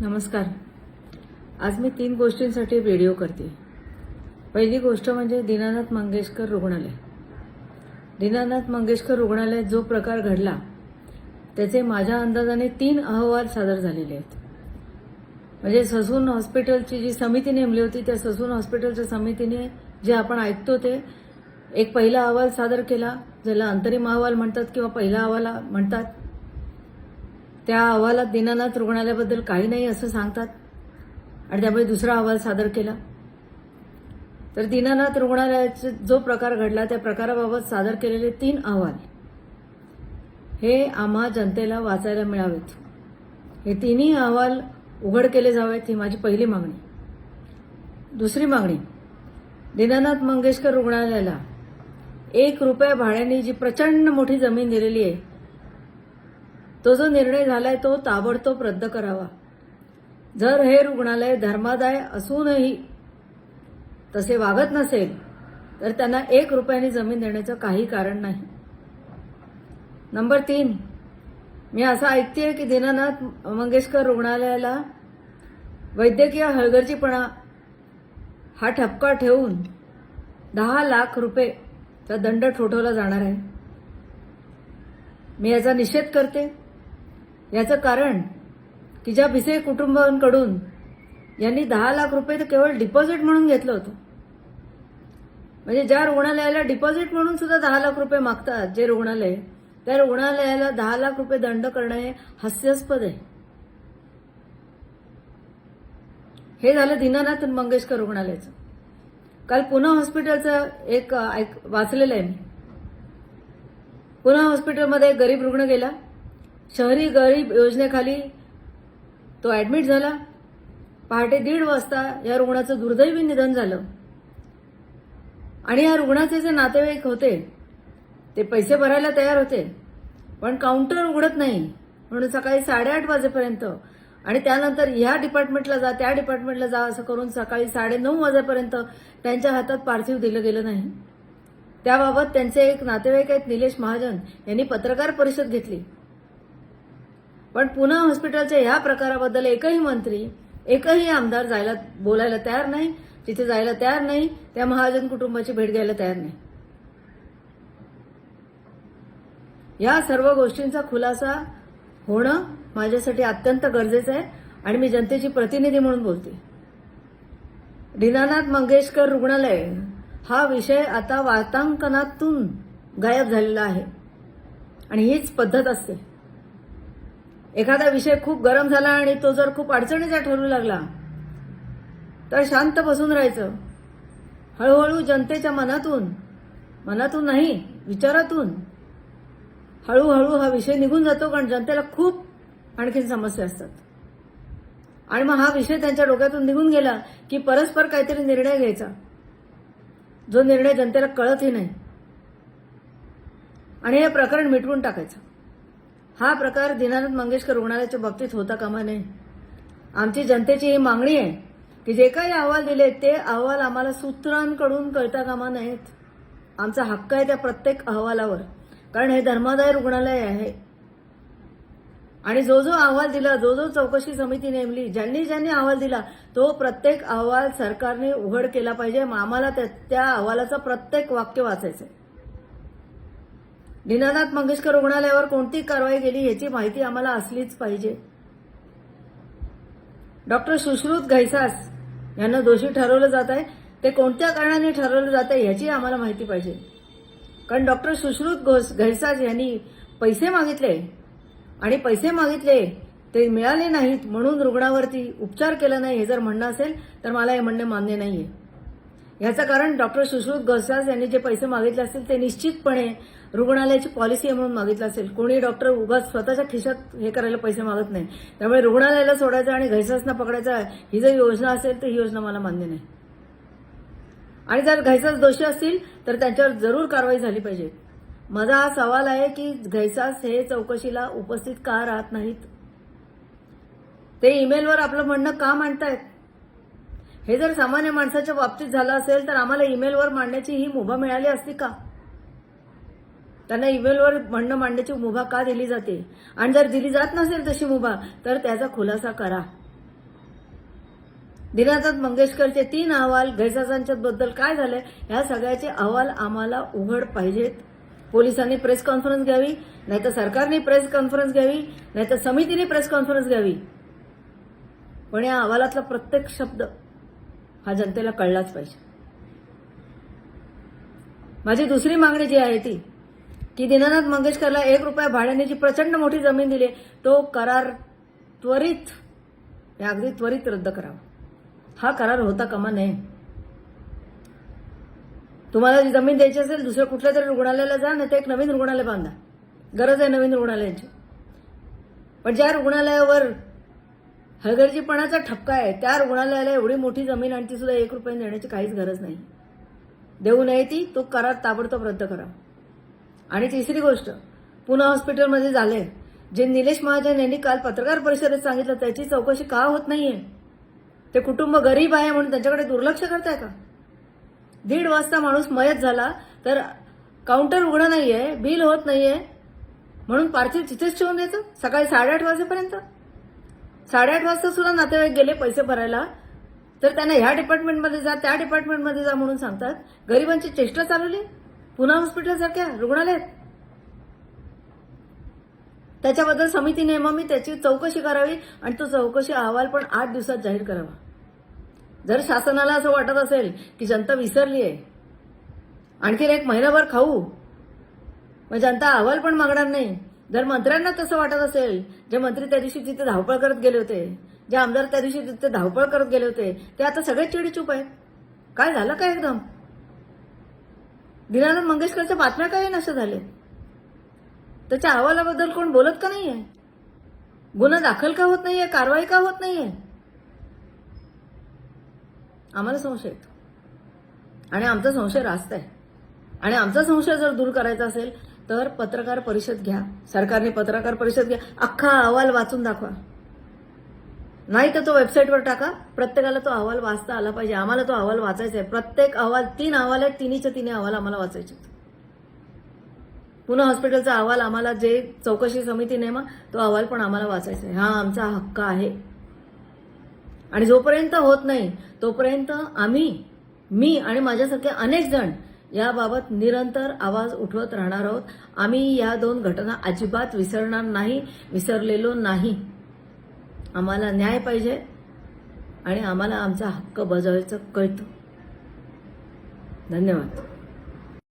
नमस्कार. आज मी तीन गोष्टींसाठी व्हिडिओ करते. पहिली गोष्ट म्हणजे दीनानाथ मंगेशकर रुग्णालय. दीनानाथ मंगेशकर रुग्णालयात जो प्रकार घडला त्याचे माझ्या अंदाजाने तीन अहवाल सादर झालेले आहेत. म्हणजे ससून हॉस्पिटलची जी समिती नेमली होती त्या ससून हॉस्पिटलच्या समितीने जे आपण ऐकतो ते एक पहिला अहवाल सादर केला ज्याला अंतरिम अहवाल म्हणतात किंवा पहिला अहवाल म्हणतात. त्या अहवालात दीनानाथ रुग्णालयाबद्दल काही नाही असं सांगतात. आणि त्यामुळे दुसरा अहवाल सादर केला. तर दीनानाथ रुग्णालयाचा जो प्रकार घडला त्या प्रकाराबाबत सादर केलेले तीन अहवाल हे आम्हा जनतेला वाचायला मिळावेत. हे तिन्ही अहवाल उघड केले जावेत ही माझी पहिली मागणी. दुसरी मागणी दीनानाथ मंगेशकर रुग्णालयाला एक रुपया भाड्याने जी प्रचंड मोठी जमीन दिलेली आहे तो जो निर्णय झालाय तो ताबडतोब रद्द करावा. जर हे रुग्णालय धर्मादाय असूनही तसे वागत नसेल तर त्यांना एक रुपयाने जमीन देण्याचं काही कारण नाही. नंबर तीन मी असं ऐकते की दीनानाथ मंगेशकर रुग्णालयाला वैद्यकीय हळगर्जीपणा हा ठपका ठेवून दहा लाख रुपयेचा दंड ठोठवला जाणार आहे. मी याचा निषेध करते. याचं कारण की ज्या भिसे कुटुंबांकडून यांनी दहा लाख रुपये तर केवळ डिपॉझिट म्हणून घेतलं होतं. म्हणजे ज्या रुग्णालयाला डिपॉझिट म्हणून सुद्धा दहा लाख रुपये मागतात जे रुग्णालय त्या रुग्णालयाला दहा लाख रुपये दंड करणं हे हास्यास्पद आहे. हे झालं दीनानाथ मंगेशकर रुग्णालयाचं. काल पुणे हॉस्पिटलचं एक ऐक वाचलेलं आहे मी. पुणे हॉस्पिटलमध्ये एक गरीब रुग्ण गेला. शहरी गरीब योजनेखाली तो ॲडमिट झाला. पहाटे दीड वाजता या रुग्णाचं दुर्दैवी निधन झालं. आणि या रुग्णाचे जे नातेवाईक होते ते पैसे भरायला तयार होते. पण काउंटर उघडत नाही. म्हणून सकाळी साडेआठ वाजेपर्यंत आणि त्यानंतर ह्या डिपार्टमेंटला जा त्या डिपार्टमेंटला जा असं करून सकाळी साडेनऊ वाजेपर्यंत त्यांच्या हातात पार्थिव दिलं गेलं नाही. त्याबाबत त्यांचे एक नातेवाईक आहेत निलेश महाजन यांनी पत्रकार परिषद घेतली. पण पुणे हॉस्पिटलच्या ह्या प्रकाराबद्दल एकही मंत्री एकही आमदार जायला बोलायला तयार नाही. तिथे जायला तयार नाही त्या महाजन कुटुंबाची भेट घ्यायला तयार नाही. या सर्व गोष्टींचा खुलासा होणं माझ्यासाठी अत्यंत गरजेचं आहे आणि मी जनतेची प्रतिनिधी म्हणून बोलते. दीनानाथ मंगेशकर रुग्णालय हा विषय आता वार्तांकनातून गायब झालेला आहे. आणि हीच पद्धत असते. एखादा विषय खूप गरम झाला आणि तो जर खूप अडचणीचा ठरू लागला तर शांत बसून राहायचं. हळूहळू जनतेच्या मनातून मनातून नाही विचारातून हळूहळू हा विषय निघून जातो कारण जनतेला खूप आणखीन समस्या असतात. आणि मग हा विषय त्यांच्या डोक्यातून निघून गेला की परस्पर काहीतरी निर्णय घ्यायचा. जो निर्णय जनतेला कळतही नाही. आणि हे प्रकरण मिटवून टाकायचं. हा प्रकार दीनानाथ मंगेशकर रुग्णालयाच्या बाबतीत होता कामा नये. आमची जनतेची ही मागणी आहे की जे काही अहवाल दिले ते अहवाल आम्हाला सूत्रांकडून कळता कामा नाहीत आमचा हक्क आहे त्या प्रत्येक अहवालावर. कारण हे धर्मादाय रुग्णालय आहे. आणि जो जो अहवाल दिला जो जो चौकशी समिती नेमली ज्यांनी ज्यांनी अहवाल दिला तो प्रत्येक अहवाल सरकारने उघड केला पाहिजे. आम्हाला त्या- त्या अहवालाचं प्रत्येक वाक्य वाचायचं आहे. दीनानाथ मंगेशकर रुग्णालयावर कोणती कारवाई केली याची माहिती आम्हाला असलीच पाहिजे. डॉक्टर सुश्रुत घैसास यांना दोषी ठरवलं जात आहे. ते कोणत्या कारणाने ठरवलं जात आहे याची आम्हाला माहिती पाहिजे. कारण डॉक्टर सुश्रुत घोस- घैसास यांनी पैसे मागितले आणि पैसे मागितले ते मिळाले नाहीत म्हणून रुग्णावरती उपचार केला नाही हे जर म्हणणं असेल तर मला हे म्हणणे मान्य नाहीये. याचं कारण डॉक्टर सुश्रुत घोसास यांनी जे पैसे मागितले असतील ते निश्चितपणे रुग्णालयाची पॉलिसी म्हणून मागितलं असेल. कोणी डॉक्टर उगाच स्वतःच्या खिशात हे करायला पैसे मागत नाही. त्यामुळे रुग्णालयाला सोडायचं आणि घैसासना पकडायचं ही जर योजना असेल तर ही योजना मला मान्य नाही. आणि जर घैसास दोषी असतील तर त्यांच्यावर जरूर कारवाई झाली पाहिजे. माझा हा सवाल आहे की घैसास हे चौकशीला उपस्थित का राहत नाहीत? ते ईमेलवर आपलं म्हणणं का मांडतायत? हे जर सामान्य माणसाच्या बाबतीत झालं असेल तर आम्हाला ईमेलवर मांडण्याची ही मुभा मिळाली असती का? त्यांना ईमेलवर म्हणणं मांडण्याची मुभा का दिली जाते? आणि जर दिली जात नसेल तशी मुभा तर त्याचा खुलासा करा. दिनानाथ मंगेशकरचे तीन अहवाल बद्दल काय झालंय? ह्या सगळ्याचे अहवाल आम्हाला उघड पाहिजेत. पोलिसांनी प्रेस कॉन्फरन्स घ्यावी नाहीतर सरकारने प्रेस कॉन्फरन्स घ्यावी नाहीतर समितीने प्रेस कॉन्फरन्स घ्यावी. पण या अहवालातला प्रत्येक शब्द हा जनतेला कळलाच पाहिजे. माझी दुसरी मागणी जी आहे ती की दीनानाथ मंगेशकरला एक रुपया भाड्याने जी प्रचंड मोठी जमीन दिली. तो करार त्वरित अगदी त्वरित रद्द करावा. हा करार होता कमा नये. तुम्हाला जी जमीन द्यायची असेल दुसऱ्या कुठल्या तरी रुग्णालयाला जा नाही तर एक नवीन रुग्णालय बांधा. गरज आहे नवीन रुग्णालयाची. पण ज्या रुग्णालयावर हलगर्जीपणाचा ठपका आहे त्या रुग्णालयाला एवढी मोठी जमीन आणि ती सुद्धा एक रुपये देण्याची काहीच गरज नाही. देऊ नये ती तो करार ताबडतोब रद्द करा आणि तिसरी गोष्ट पुणे हॉस्पिटलमध्ये झाले जे निलेश महाजन यांनी काल पत्रकार परिषदेत सांगितलं त्याची चौकशी का होत नाहीये? ते कुटुंब गरीब आहे म्हणून त्यांच्याकडे दुर्लक्ष करताय का? दीड वाजता माणूस मयत झाला तर काउंटर उघडं नाहीये बिल होत नाहीये. म्हणून पार्थिव तिथेच ठेवून द्यायचं? सकाळी साडेआठ वाजेपर्यंत? साडेआठ वाजता सुद्धा नातेवाईक गेले पैसे भरायला. तर त्यांना ह्या डिपार्टमेंटमध्ये जा त्या डिपार्टमेंटमध्ये जा म्हणून सांगतात गरिबांची चेष्टा चालवली? पुन्हा हॉस्पिटलसारख्या रुग्णालयात? त्याच्याबद्दल समिती नेमावी त्याची चौकशी करावी आणि तो चौकशी अहवाल पण आठ दिवसात जाहीर करावा. जर शासनाला असं वाटत असेल की जनता विसरली आहे आणखीन एक महिनाभर खाऊ मग जनता अहवाल पण मागणार नाही. जर मंत्र्यांना तसं वाटत असेल जे मंत्री त्या दिवशी तिथे धावपळ करत गेले होते जे आमदार त्या दिवशी तिथे धावपळ करत गेले होते ते आता सगळे चिडीचूप आहेत. काय झालं काय एकदम? दिनानंद मंगेशकरच्या बातम्या काय नशा झाले त्याच्या अहवालाबद्दल कोण बोलत का नाहीये? गुन्हा दाखल का होत नाहीये? कारवाई का होत नाहीये? आम्हाला संशय येतो आणि आमचा संशय रास्त आहे. आणि आमचा संशय जर दूर करायचा असेल तर पत्रकार परिषद घ्या. सरकारने पत्रकार परिषद घ्या. अख्खा अहवाल वाचून दाखवा. नाही तर तो वेबसाईटवर टाका. प्रत्येकाला तो अहवाल वाचता आला पाहिजे. आम्हाला तो अहवाल वाचायचा आहे प्रत्येक अहवाल तीन अहवाल आहेत. तिन्हीच्या तिन्ही अहवाल आम्हाला वाचायचे आहेत. हॉस्पिटलचा अहवाल आम्हाला जे चौकशी समिती नेमा तो अहवाल पण आम्हाला वाचायचा आहे. हा आमचा हक्क आहे. आणि जोपर्यंत होत नाही तोपर्यंत आम्ही मी आणि माझ्यासारखे अनेक जण याबाबत निरंतर आवाज उठवत राहणार आहोत. आम्ही या दोन घटना अजिबात विसरणार नाही विसरलेलो नाही. आम्हाला न्याय पाहिजे आणि आम्हाला आमचा हक्क बजावायचं कळतं. धन्यवाद.